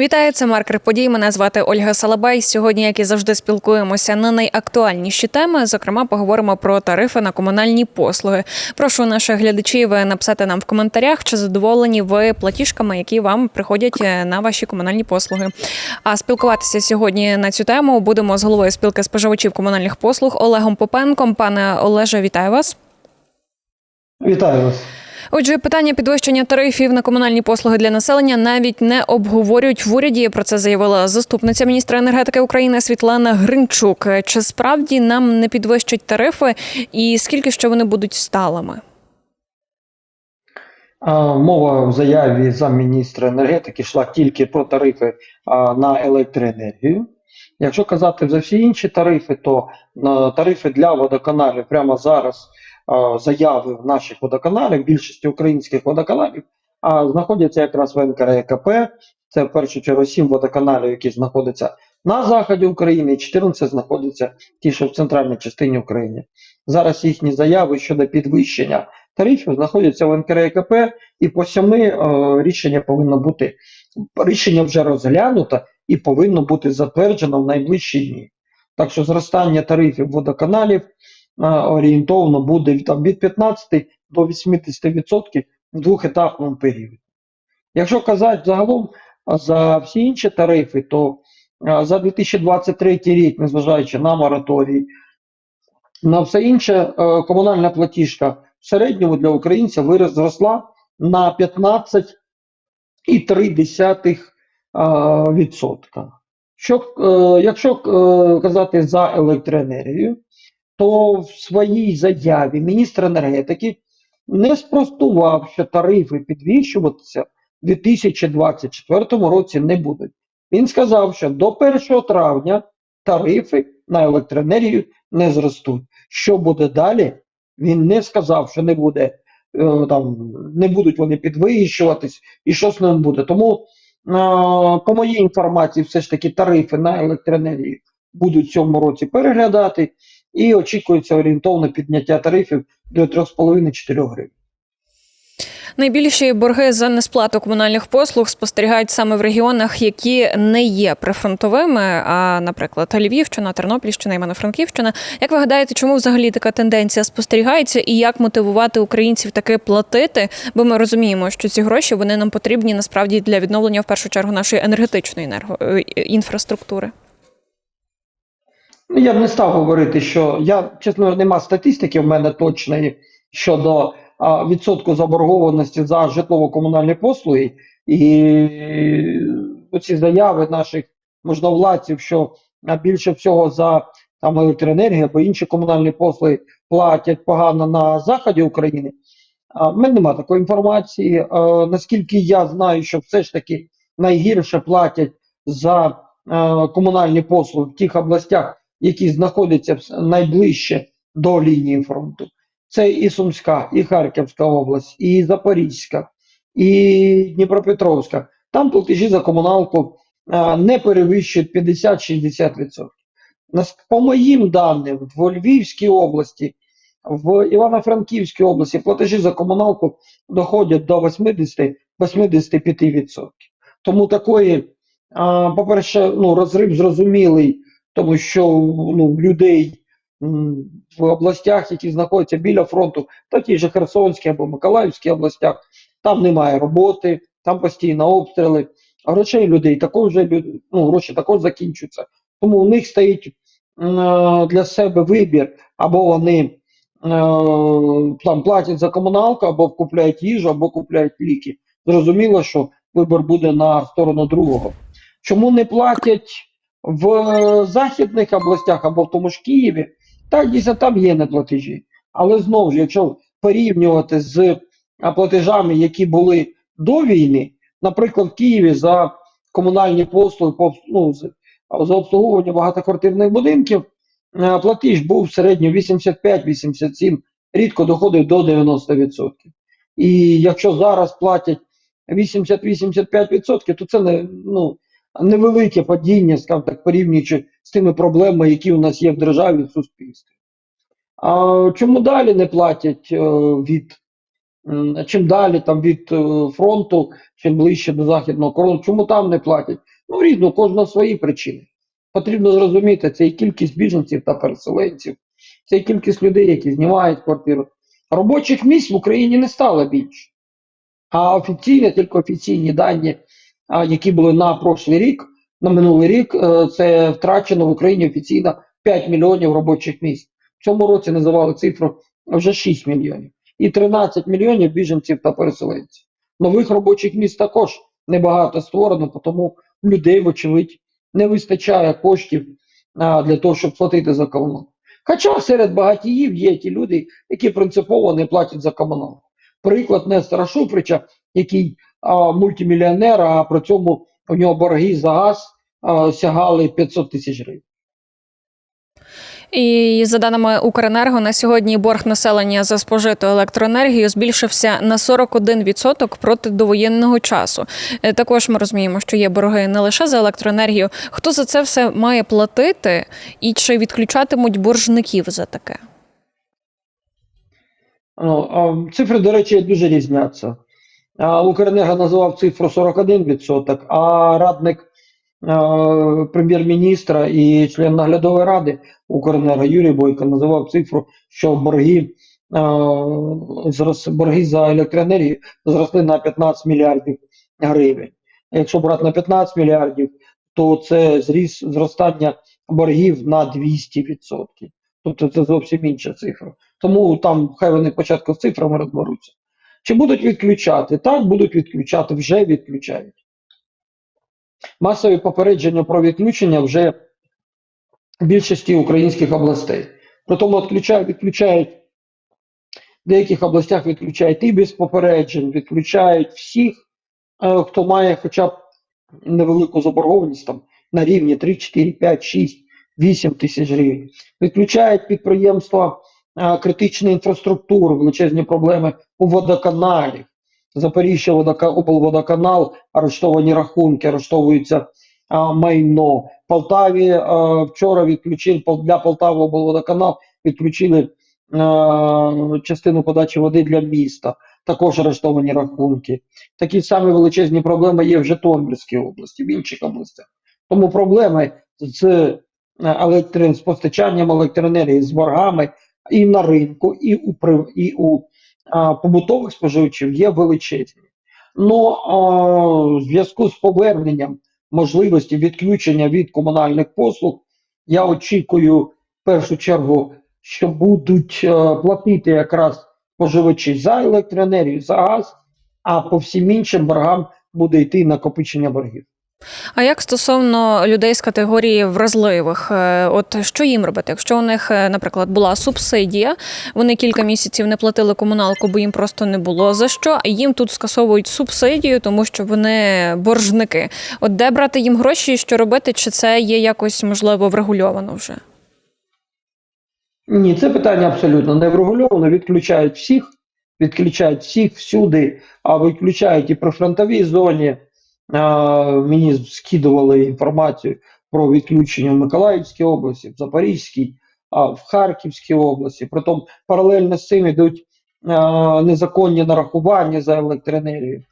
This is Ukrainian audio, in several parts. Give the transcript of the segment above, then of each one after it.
Вітаю, це маркер подій. Мене звати Ольга Салабай. Сьогодні, як і завжди, спілкуємося на найактуальніші теми. Зокрема, поговоримо про тарифи на комунальні послуги. Прошу наших глядачів написати нам в коментарях, чи задоволені ви платіжками, які вам приходять е, на ваші комунальні послуги. А спілкуватися сьогодні на цю тему будемо з головою спілки споживачів комунальних послуг Олегом Попенком. Пане Олеже, вітаю вас. Вітаю вас. Отже, питання підвищення тарифів на комунальні послуги для населення навіть не обговорюють в уряді. Про це заявила заступниця міністра енергетики України Світлана Гринчук. Чи справді нам не підвищать тарифи, і скільки ще вони будуть сталими? Мова в заяві замміністра енергетики йшла тільки про тарифи на електроенергію. Якщо казати за всі інші тарифи, то тарифи для водоканалів прямо зараз заяви в наших водоканалів, більшості українських водоканалів, а, знаходяться якраз в НКРЕКП. Це в першу чергу 7 водоканалів, які знаходяться на заході України, і 14 знаходяться ті, що в центральній частині України. Зараз їхні заяви щодо підвищення тарифів знаходяться в НКРЕКП, і по сьоми е, рішення повинно бути рішення вже розглянуто і повинно бути затверджено в найближчі дні. Так що зростання тарифів водоканалів орієнтовно буде там, від 15 до 80% в двохетапному періоді. Якщо казати загалом за всі інші тарифи, то за 2023 рік, незважаючи на мораторій, на все інше, е, комунальна платіжка в середньому для українця зросла на 15,3%. Що, е, якщо е, казати за електроенергію, то в своїй заяві міністр енергетики не спростував, що тарифи підвищуватися в 2024 році не будуть. Він сказав, що до 1 травня тарифи на електроенергію не зростуть. Що буде далі? Він не сказав, що не буде е, там, не будуть вони підвищуватись і що з ним буде. Тому, е, по моїй інформації, все ж таки тарифи на електроенергію будуть в цьому році переглядати, і очікується орієнтовне підняття тарифів до 3,5-4 гривень. Найбільші борги за несплату комунальних послуг спостерігають саме в регіонах, які не є прифронтовими. А, наприклад, Львівщина, Тернопільщина, Івано-Франківщина. Як ви гадаєте, чому взагалі така тенденція спостерігається, і як мотивувати українців таки платити? Бо ми розуміємо, що ці гроші вони нам потрібні насправді для відновлення в першу чергу нашої енергетичної е, інфраструктури. Ну, Я б не став говорити, що я, чесно, нема статистики в мене точної щодо а, відсотку заборгованості за житлово-комунальні послуги, і оці заяви наших можновладців, що більше всього за там електроенергію або інші комунальні послуги платять погано на заході України. А, в мене немає такої інформації. А, наскільки я знаю, що все ж таки найгірше платять за а, комунальні послуги в тих областях, які знаходяться найближче до лінії фронту. Це і Сумська, і Харківська область, і Запорізька, і Дніпропетровська. Там платежі за комуналку не перевищують 50-60%. По моїм даним, в Львівській області, в Івано-Франківській області платежі за комуналку доходять до 80-85%. Тому такої, по-перше, ну, розрив зрозумілий, тому що ну, людей в областях, які знаходяться біля фронту, та ті ж Херсонській або Миколаївській областях, там немає роботи, там постійно обстріли, грошей людей також ну, гроші також закінчуються. Тому у них стоїть е, для себе вибір, або вони е, там платять за комуналку, або купляють їжу, або купляють ліки. Зрозуміло, що вибір буде на сторону другого. Чому не платять в е, західних областях або в тому ж Києві? Так, дійсно, там є неплатежі. Але знову ж, якщо порівнювати з платежами, які були до війни, наприклад, в Києві за комунальні послуги ну, за обслуговування багатоквартирних будинків, е, платіж був в середньому 85-87, рідко доходив до 90%. І якщо зараз платять 80-85%, то це не, ну, невелике падіння, скажімо так, порівнюючи з тими проблемами, які у нас є в державі в суспільстві. А чому далі не платять е, від чим далі там від е, фронту, чим ближче до західного кордону. Чому там не платять? Ну, різно, у кожного свої причини. Потрібно зрозуміти, це і кількість біженців та переселенців, це і кількість людей, які знімають квартиру. Робочих місць в Україні не стало більше. А офіційні, тільки офіційні дані, які були на прошлий рік, на минулий рік, е, це втрачено в Україні офіційно 5 мільйонів робочих місць. В цьому році називали цифру вже 6 мільйонів. І 13 мільйонів біженців та переселенців. Нових робочих місць також небагато створено, тому людей, вочевидь, не вистачає коштів а, для того, щоб платити за комуналку. Хоча серед багатіїв є ті люди, які принципово не платять за комуналку. Приклад Нестора Шуфрича, який а, мультимільйонер, а при цьому у нього борги за газ а, сягали 500 тисяч гривень. І за даними Укренерго, на сьогодні борг населення за спожиту електроенергію збільшився на 41% проти довоєнного часу. Е, Також ми розуміємо, що є борги не лише за електроенергію. Хто за це все має платити, і чи відключатимуть боржників за таке? Ну, Цифри, до речі, дуже різняться. Укренерго називав цифру 41%, а радник прем'єр-міністра і член наглядової ради Укренерго Юрій Бойко називав цифру, що борги, борги за електроенергію зросли на 15 мільярдів гривень. Якщо брати на 15 мільярдів, то це зріс зростання боргів на 200%. Тобто це зовсім інша цифра. Тому там хай вони спочатку з цифрами розберуться. Чи будуть відключати? Так, будуть відключати, вже відключають. Масові попередження про відключення вже в більшості українських областей. Притому відключають, відключають в деяких областях відключають і без попереджень, відключають всіх, е, хто має хоча б невелику заборгованість там, на рівні 3, 4, 5, 6, 8 тисяч гривень. Відключають підприємства критичної інфраструктури, величезні проблеми у водоканалі. Запоріжжя водока- облводоканал, арештовані рахунки, арештовується а, майно. В Полтаві а, вчора відключили для Полтави облводоканал, відключили а, частину подачі води для міста. Також арештовані рахунки. Такі самі величезні проблеми є в Житомирській області, в інших областях. Тому проблеми з е, електри... з постачанням електроенергії, з боргами і на ринку, і у, і у а, побутових споживачів є величезні. Ну, в зв'язку з поверненням можливості відключення від комунальних послуг, я очікую в першу чергу, що будуть е, платити якраз споживачі за електроенергію, за газ, а по всім іншим боргам буде йти накопичення боргів. А як стосовно людей з категорії вразливих, Е, от що їм робити? Якщо у них, е, наприклад, була субсидія, вони кілька місяців не платили комуналку, бо їм просто не було за що, а їм тут скасовують субсидію, тому що вони боржники. От де брати їм гроші, і що робити? Чи це є якось можливо врегульовано вже? Ні, це питання абсолютно не врегульовано. Відключають всіх, відключають всіх всюди, а відключають і при фронтовій зоні. Мені скидували інформацію про відключення в Миколаївській області, в Запорізькій, в Харківській області. Притом паралельно з цим йдуть незаконні нарахування за електроенергію.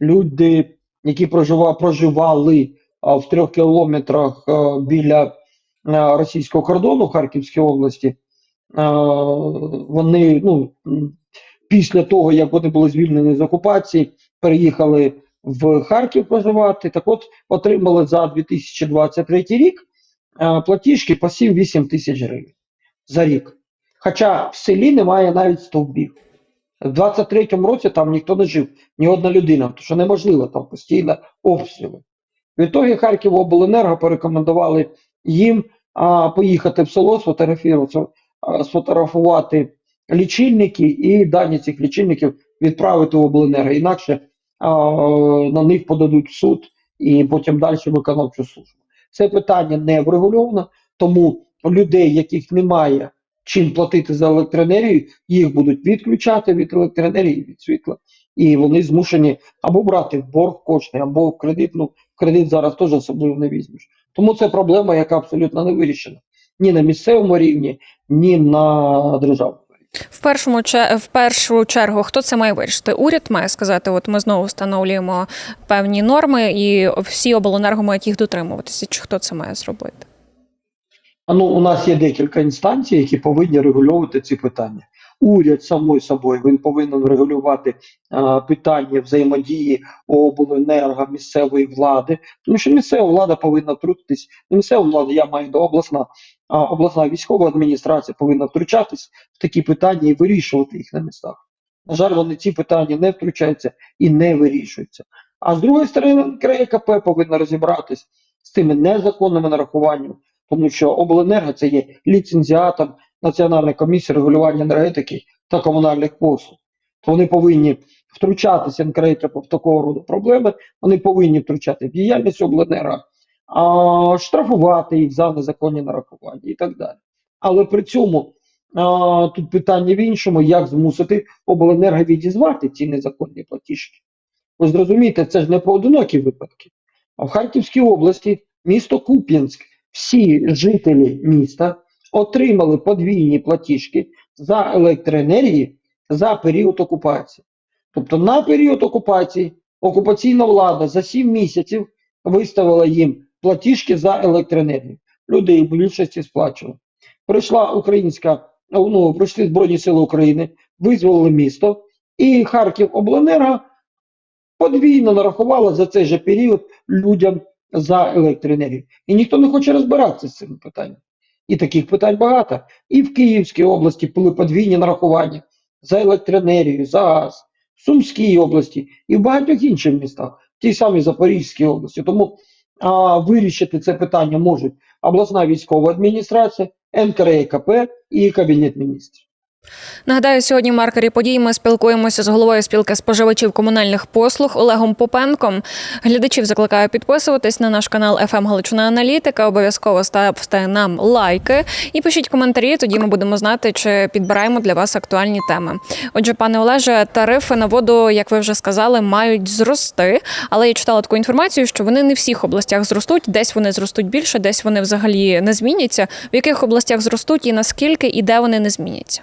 Люди, які проживали в трьох кілометрах біля російського кордону в Харківській області. Вони ну, після того, як вони були звільнені з окупації, переїхали в Харків проживати. Так от отримали за 2023 рік платіжки по 7-8 тисяч гривень за рік. Хоча в селі немає навіть стовбів. В 23-му році там ніхто не жив, ні одна людина, тому що неможливо там постійно обстріли. Відтоді Харківобленерго порекомендували їм а, поїхати в село, сфотографувати, сфотографувати лічильники і дані цих лічильників відправити в обленерго. Інакше на них подадуть в суд і потім далі виконавчу службу. Це питання не врегульовано, тому людей, яких немає чим платити за електроенергію, їх будуть відключати від електроенергії, від світла, і вони змушені або брати в борг кошти, або в кредит. Ну, кредит зараз теж особливо не візьмеш. Тому це проблема, яка абсолютно не вирішена ні на місцевому рівні, ні на державному. В першому в першу чергу, хто це має вирішити? Уряд має сказати: от ми знову встановлюємо певні норми, і всі обленерго мають їх дотримуватися. Чи хто це має зробити? Ну, у нас є декілька інстанцій, які повинні регулювати ці питання. Уряд, само собою, він повинен регулювати а, питання взаємодії обленерго місцевої влади, тому що місцева влада повинна втрутитись. Не місцева влада, я маю до обласна, а обласна військова адміністрація повинна втручатись в такі питання і вирішувати їх на містах. На жаль, вони ці питання не втручаються і не вирішуються. А з другої сторони, КРКП повинна розібратись з тими незаконними нарахуваннями, тому що обленерго це є ліцензіатом Національної комісії регулювання енергетики та комунальних послуг. То вони повинні втручатися в такого роду проблеми, вони повинні втручати в діяльність обленерго, а, штрафувати їх за незаконні нарахування і так далі. Але при цьому а, тут питання в іншому, як змусити обленерго відізвати ці незаконні платіжки. Ви зрозумієте, це ж не поодинокі випадки. А в Харківській області, місто Куп'янськ, всі жителі міста отримали подвійні платіжки за електроенергію за період окупації. Тобто на період окупації окупаційна влада за 7 місяців виставила їм платіжки за електроенергію. Люди їх більшості сплачували. Прийшла українська, ну, прийшли Збройні Сили України, визволили місто, і Харків Обленерго подвійно нарахувала за цей же період людям за електроенергію. І ніхто не хоче розбиратися з цим питанням. І таких питань багато. І в Київській області були подвійні нарахування за електроенергію, за газ, в Сумській області і в багатьох інших містах, в тій самій Запорізькій області. Тому а, вирішити це питання можуть обласна військова адміністрація, НКРЕКП і Кабінет міністрів. Нагадаю, сьогодні в маркері подій ми спілкуємося з головою спілки споживачів комунальних послуг Олегом Попенком. Глядачів закликаю підписуватись на наш канал «ФМ Галичина Аналітика. Обов'язково ставте нам лайки і пишіть коментарі. Тоді ми будемо знати, чи підбираємо для вас актуальні теми. Отже, пане Олеже, тарифи на воду, як ви вже сказали, мають зрости. Але я читала таку інформацію, що вони не в всіх областях зростуть. Десь вони зростуть більше, десь вони взагалі не зміняться. В яких областях зростуть і наскільки, і де вони не зміняться?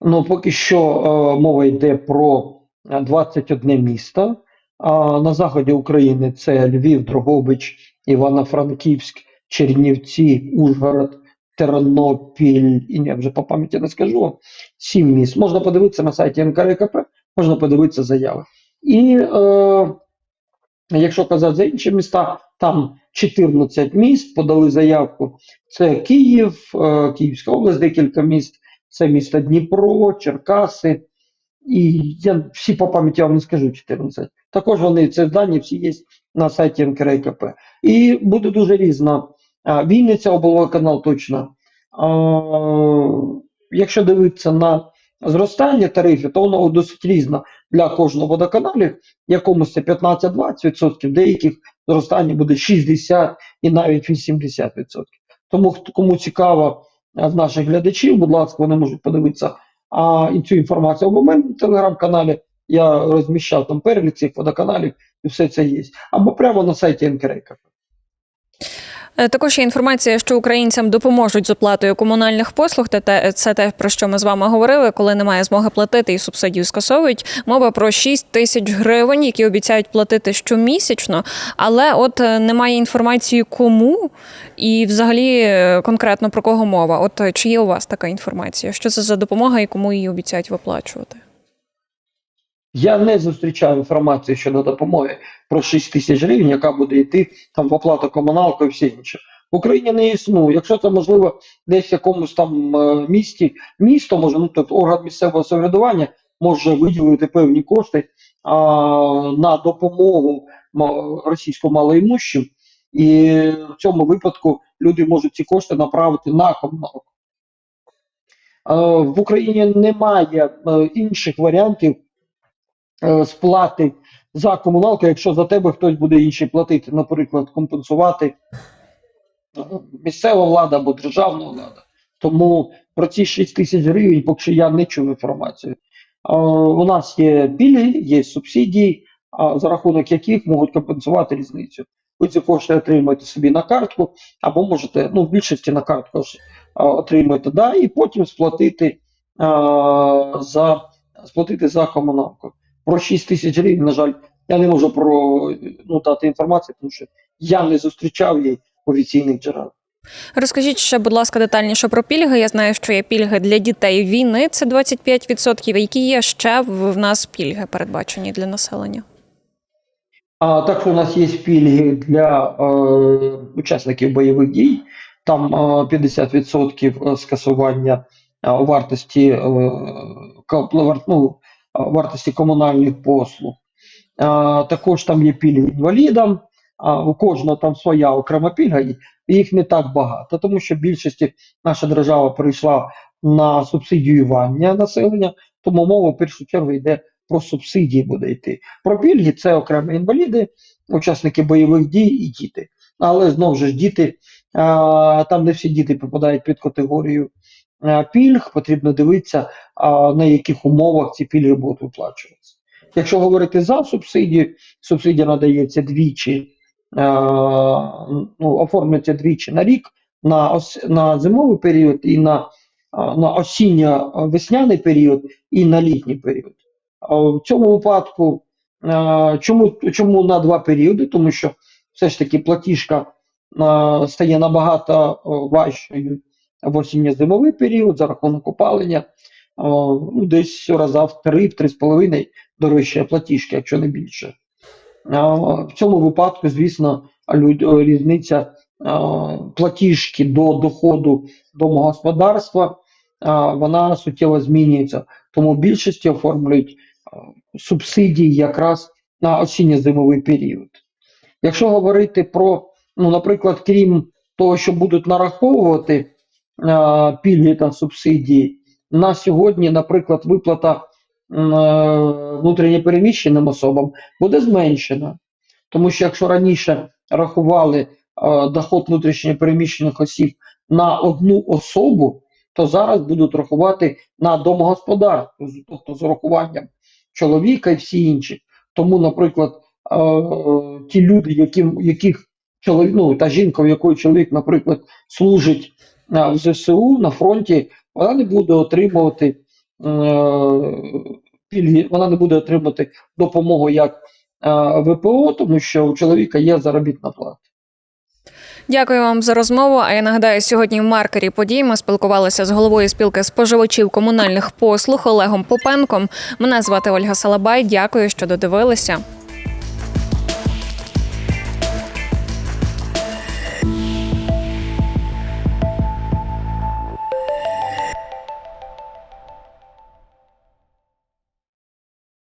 Ну, поки що е, мова йде про е, 21 місто. А на заході України це Львів, Дрогобич, Івано-Франківськ, Чернівці, Ужгород, Тернопіль. І я вже по пам'яті не скажу. Сім міст. Можна подивитися на сайті НКРКП, можна подивитися заяви. І е, якщо казати за інші міста, там 14 міст подали заявку. Це Київ, е, Київська область, декілька міст. Це місто Дніпро, Черкаси. І я всі по пам'яті вам не скажу 14. Також вони це дані всі є на сайті НКРКП. І буде дуже різно. А, Вінниця облводоканал точно. А, якщо дивитися на зростання тарифів, то воно досить різно для кожного водоканалів. Якомусь це 15-20%, деяких зростання буде 60 і навіть 80%. Тому кому цікаво з наших глядачів, будь ласка, вони можуть подивитися а, і цю інформацію або в мене в телеграм-каналі. Я розміщав там перелік цих водоканалів, і все це є. Або прямо на сайті НКРК. Е, Також є інформація, що українцям допоможуть з оплатою комунальних послуг. Та це те, про що ми з вами говорили, коли немає змоги платити і субсидію скасовують. Мова про 6 тисяч гривень, які обіцяють платити щомісячно. Але от е, немає інформації, кому і взагалі е, конкретно про кого мова. От чи є у вас така інформація? Що це за допомога і кому її обіцяють виплачувати? Я не зустрічаю інформацію щодо допомоги про 6 тисяч гривень, яка буде йти там в оплату комуналку і все інше. В Україні не існує. Якщо це можливо десь в якомусь там е, місті, місто може, ну тут орган місцевого самоврядування може виділити певні кошти а, на допомогу ма- російсько малоімущим, і в цьому випадку люди можуть ці кошти направити на комуналку. Е, В Україні немає е, інших варіантів сплати за комуналку, якщо за тебе хтось буде інший платити, наприклад, компенсувати е, місцева влада або державна влада. Тому про ці 6 тисяч гривень, поки що я не чув інформацію. Е, У нас є пільги, є субсидії, за рахунок яких можуть компенсувати різницю. ви ці кошти отримуєте собі на картку, або можете, ну, в більшості на картку отримуєте, да, і потім сплатити а, за сплатити за комуналку. Про 6 тисяч гривень, на жаль, я не можу про ну, дати інформацію, тому що я не зустрічав її в офіційних джерелах. Розкажіть ще, будь ласка, детальніше про пільги. Я знаю, що є пільги для дітей війни, це 25%. Які є ще в нас пільги передбачені для населення? А також у нас є пільги для е, учасників бойових дій. Там е, 50% скасування е, вартості, е, ну, е, вартості комунальних послуг. Е, також там є пільги інвалідам. У кожного там своя окрема пільга, їх не так багато, тому що в більшості наша держава перейшла на субсидіювання населення, тому мова в першу чергу йде про субсидії буде йти. Про пільги це окремі інваліди, учасники бойових дій і діти. Але знову ж діти, там не всі діти попадають під категорію пільг, потрібно дивитися, на яких умовах ці пільги будуть виплачуватися. Якщо говорити за субсидію, субсидія надається двічі, ну, оформлюється двічі на рік, на, ос, на зимовий період і на, а, на осінньо-весняний період і на літній період. В цьому випадку е, чому, чому на два періоди? Тому що все ж таки платіжка е, стає набагато е, важчою в осінньо-зимовий період за рахунок опалення. Ну, десь раза в три, в три з половиною дорожчає платіжка, якщо не більше. В цьому випадку, звісно, різниця платіжки до доходу домогосподарства е, вона суттєво змінюється. Тому більшості оформлюють субсидії якраз на осінньо-зимовий період. Якщо говорити про, ну, наприклад, крім того, що будуть нараховувати пільги та субсидії, на сьогодні, наприклад, виплата е, внутрішньопереміщеним особам буде зменшена. Тому що якщо раніше рахували е, доход внутрішньопереміщених осіб на одну особу, то зараз будуть рахувати на домогосподарство, тобто з урахуванням чоловіка і всі інші. Тому, наприклад, е, ті люди, яким, яких чоловік, ну, та жінка, у якої чоловік, наприклад, служить е, в ЗСУ на фронті, вона не буде отримувати е, пільги, вона не буде отримувати допомогу як е, ВПО, тому що у чоловіка є заробітна плата. Дякую вам за розмову. А я нагадаю, сьогодні в маркері подій ми спілкувалися з головою спілки споживачів комунальних послуг Олегом Попенком. Мене звати Ольга Салабай. Дякую, що додивилися.